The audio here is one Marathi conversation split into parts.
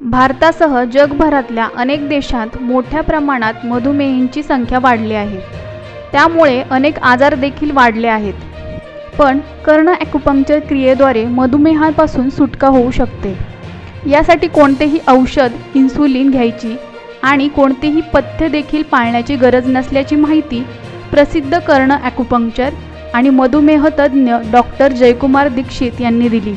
भारतासह जगभरातल्या अनेक देशांत मोठ्या प्रमाणात मधुमेहींची संख्या वाढली आहे. त्यामुळे अनेक आजार देखील वाढले आहेत. पण कर्ण ॲक्युपंक्चर क्रियेद्वारे मधुमेहापासून सुटका होऊ शकते. यासाठी कोणतेही औषध इन्सुलिन घ्यायची आणि कोणतेही पथ्य देखील पाळण्याची गरज नसल्याची माहिती प्रसिद्ध कर्ण ॲक्युपंक्चर आणि मधुमेह तज्ज्ञ डॉक्टर जयकुमार दीक्षित यांनी दिली.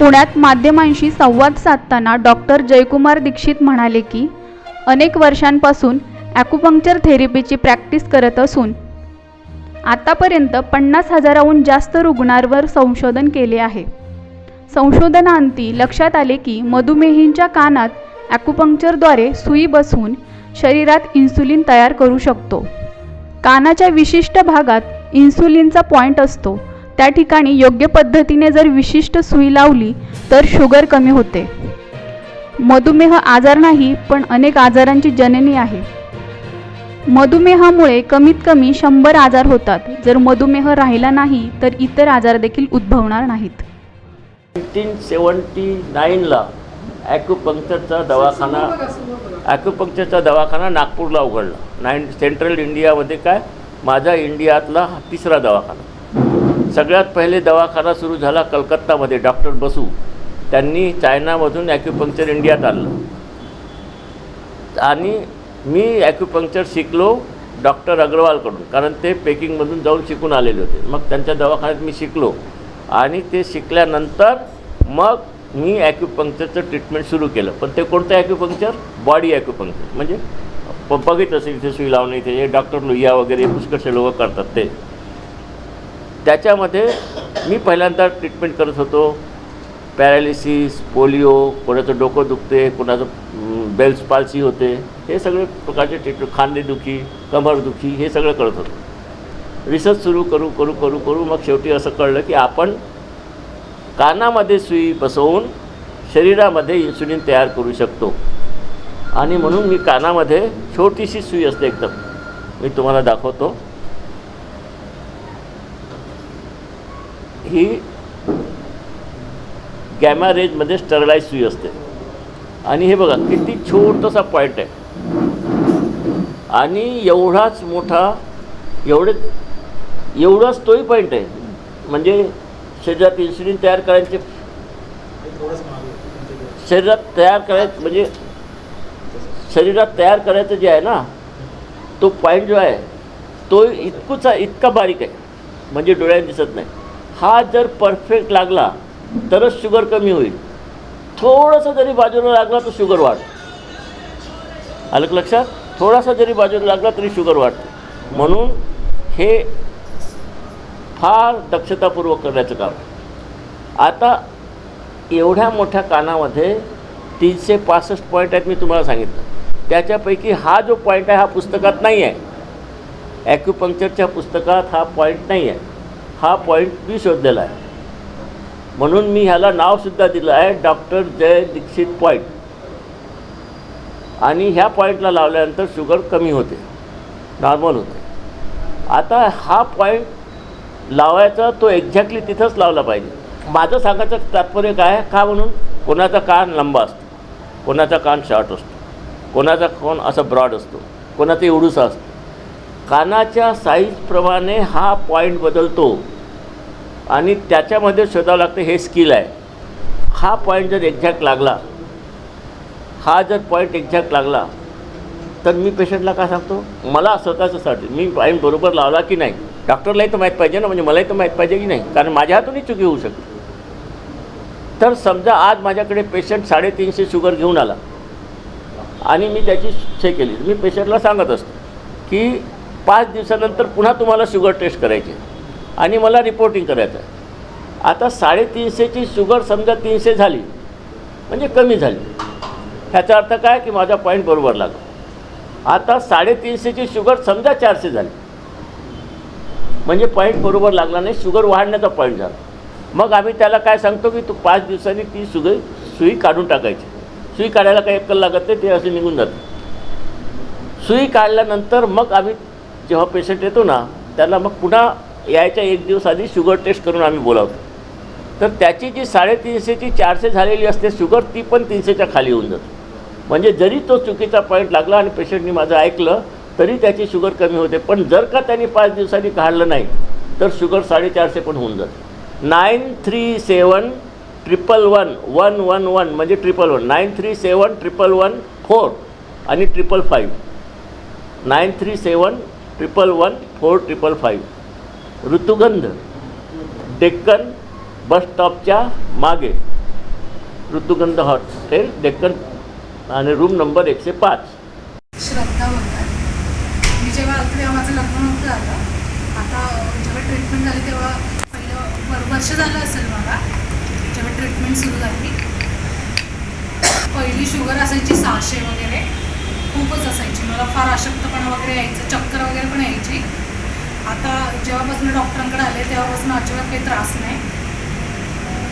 पुण्यात माध्यमांशी संवाद साधताना डॉक्टर जयकुमार दीक्षित म्हणाले की अनेक वर्षांपासून ॲक्युपंक्चर थेरपीची प्रॅक्टिस करत असून आतापर्यंत पन्नास हजाराहून जास्त रुग्णांवर संशोधन केले आहे. संशोधनाअंती लक्षात आले की मधुमेहींच्या कानात ॲक्युपंक्चरद्वारे सुई बसवून शरीरात इन्सुलिन तयार करू शकतो. कानाच्या विशिष्ट भागात इन्सुलिनचा पॉईंट असतो. त्या ठिकाणी योग्य पद्धतीने जर विशिष्ट सुई लावली तर शुगर कमी होते. मधुमेह आजार नाही पण अनेक आजारांची जननी आहे. मधुमेहामुळे कमीत कमी शंभर आजार होतात. जर मधुमेह राहिला नाही तर इतर आजार देखील उद्भवणार नाहीत. नाईन्टीन सेवन्टी नाईनला ॲक्युपंक्चरचा दवाखाना ॲक्युपंक्चरचा दवाखाना नागपूरला उघडला. नाईन सेंट्रल इंडियामध्ये काय? माझा इंडियातला तिसरा दवाखाना. सगळ्यात पहिले दवाखाना सुरू झाला कलकत्तामध्ये डॉक्टर बसू. त्यांनी चायनामधून ॲक्युपंक्चर इंडियात आणलं. आणि मी ॲक्युपंक्चर शिकलो डॉक्टर अग्रवालकडून कारण ते पेकिंगमधून जाऊन शिकून आलेले होते. मग त्यांच्या दवाखान्यात मी शिकलो. आणि ते शिकल्यानंतर मग मी ॲक्युपंक्चरचं ट्रीटमेंट सुरू केलं. पण ते कोणतं ॲक्युपंक्चर बॉडी ॲक्युपंक्चर म्हणजे प बघितलं असेल इथे सुई लावणे इथे डॉक्टर लोहिया वगैरे पुष्कळसे लोक करतात ते. त्याच्यामध्ये मी पहिल्यांदा ट्रीटमेंट करत होतो. पॅरालिसिस पोलिओ कोणाचं डोकं दुखते कोणाचं बेल्स पाल्सी होते. हे सगळे प्रकारचे ट्रीटमेंट खांदेदुखी कमरदुखी हे सगळं करत होतो. रिसर्च सुरू करू करू करू करू मग शेवटी असं कळलं की आपण कानामध्ये सुई बसवून शरीरामध्ये इन्सुलिन तयार करू शकतो. आणि म्हणून मी कानामध्ये छोटीशी सुई असते एकदम. मी तुम्हाला दाखवतो. ही गॅमा रेंजमध्ये स्टरलाइज सुई असते. आणि हे बघा किती छोटासा पॉईंट आहे. आणि एवढाच मोठा एवढे एवढाच तोही पॉईंट आहे. म्हणजे शरीरात इन्सुलिन तयार करायचे शरीरात तयार करायचं म्हणजे शरीरात तयार करायचं जे आहे ना तो पॉईंट जो आहे तो इतकूचा इतका बारीक आहे. म्हणजे डोळ्यात दिसत नाही. हा जर परफेक्ट लागला तरच शुगर कमी होईल. थोडंसं जरी बाजूला लागला तर शुगर वाढ आलं लक्षात? थोडासा जरी बाजूला लागला तरी शुगर वाढते. म्हणून हे फार दक्षतापूर्वक करण्याचं काम आता एवढ्या मोठ्या कानामध्ये तीनशे पासष्ट पॉईंट आहेत मी तुम्हाला सांगितलं. त्याच्यापैकी हा जो पॉईंट आहे हा पुस्तकात नाही आहे ॲक्युपंक्चरच्या पुस्तकात हा पॉईंट नाही आहे हा पॉईंट मी शोधलेला आहे. म्हणून मी ह्याला नावसुद्धा दिलं आहे डॉक्टर जय दीक्षित पॉईंट आणि ह्या पॉईंटला लावल्यानंतर शुगर कमी होते नॉर्मल होते. आता हा पॉईंट लावायचा तो एक्झॅक्टली तिथंच लावला पाहिजे. माझं सांगायचं तात्पर्य काय आहे? का म्हणून? कोणाचा कान लंबा असतो कोणाचा कान शॉर्ट असतो कोणाचा कोण असा ब्रॉड असतो कोणाचा एवढूसा असतो. कानाच्या साईजप्रमाणे हा पॉईंट बदलतो. आणि त्याच्यामध्ये शोधावं लागतं हे स्किल आहे. हा पॉईंट जर एक्झॅक्ट लागला हा जर पॉईंट एक्झॅक्ट लागला तर मी पेशंटला काय सांगतो? मला स्वतःच्यासाठी मी पॉईंट बरोबर लावला की नाही? डॉक्टरलाही तर माहीत पाहिजे ना म्हणजे मलाही तर माहीत पाहिजे की नाही? कारण माझ्या हातूनही चुकी होऊ शकते. तर समजा आज माझ्याकडे पेशंट साडेतीनशे शुगर घेऊन आला. आणि मी त्याची हे केली. मी पेशंटला सांगत असतो की पाच दिवसानंतर पुन्हा तुम्हाला शुगर टेस्ट करायची आणि मला रिपोर्टिंग करायचं आहे. आता साडेतीनशेची शुगर समजा तीनशे झाली म्हणजे कमी झाली. ह्याचा अर्थ काय? की माझा पॉईंट बरोबर लागला. आता साडेतीनशेची शुगर समजा चारशे झाली. म्हणजे पॉईंट बरोबर लागला नाही शुगर वाढण्याचा पॉईंट झाला. मग आम्ही त्याला काय सांगतो की तू पाच दिवसांनी ती सुगर सुई काढून टाकायची. सुई काढायला काही अक्कल लागत नाही ते असे निघून जाते. सुई काढल्यानंतर मग आम्ही जेव्हा पेशंट येतो ना त्याला मग पुन्हा यायच्या एक दिवस आधी शुगर टेस्ट करून आम्ही बोलावतो. तर त्याची जी साडेतीनशेची चारशे झालेली असते शुगर ती पण तीनशेच्या खाली होऊन जाते. म्हणजे जरी तो चुकीचा पॉईंट लागला आणि पेशंटनी माझं ऐकलं तरी त्याची शुगर कमी होते. पण जर का त्यांनी पाच दिवसांनी काढलं नाही तर शुगर साडेचारशे पण होऊन जाते. Nine three seven triple one one one one म्हणजे triple one. Nine three seven triple one four आणि triple five. Nine three seven triple one four triple five. Rutugandh. Deccan bus स्टॉपच्या मागे. ऋतुगंध हॉटेल डेक्कन आणि रूम नंबर एकशे पाच. श्रद्धा मी जेव्हा तेव्हा माझं लग्न नव्हतं आता. जेव्हा ट्रीटमेंट झाली तेव्हा पहिलं वर्ष झालं असेल मला. जेव्हा ट्रीटमेंट सुरू झाली. पहिली शुगर असायची सहाशे वगैरे. खूपच असायची. मला फार अशक्तपणा वगैरे यायचं चक्कर वगैरे पण यायची. आता जेव्हापासून डॉक्टरांकडे आले तेव्हापासून अजिबात काही त्रास नाही.